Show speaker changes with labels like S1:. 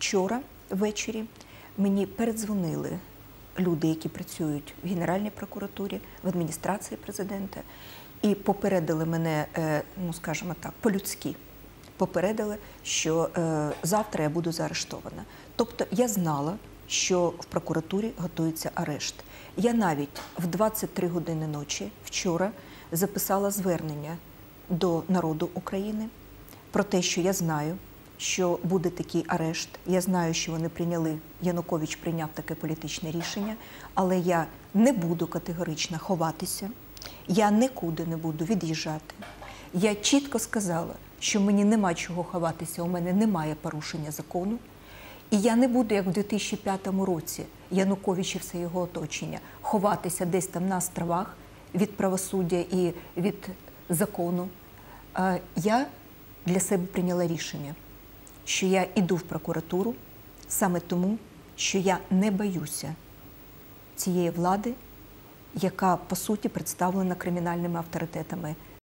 S1: вчора ввечері мені передзвонили люди, які працюють в Генеральній прокуратурі, в адміністрації президента, і попередили мене, е, ну скажімо так, по-людськи. Попередили, що е, завтра я буду заарештована. Тобто я знала, що в прокуратурі готується арешт. Я навіть в 23 години ночі вчора записала звернення до народу України про те, що я знаю, що буде такий арешт. Я знаю, що вони прийняли, Янукович прийняв таке політичне рішення, але я не буду категорично ховатися, я нікуди не буду від'їжджати. Я чітко сказала, що мені нема чого ховатися, у мене немає порушення закону. І я не буду, як в 2005 році, Янукович і все його оточення, ховатися десь там на островах від правосуддя і від закону. Е, Я для себе прийняла рішення, що я іду в прокуратуру саме тому, що я не боюся цієї влади, яка по суті представлена кримінальними авторитетами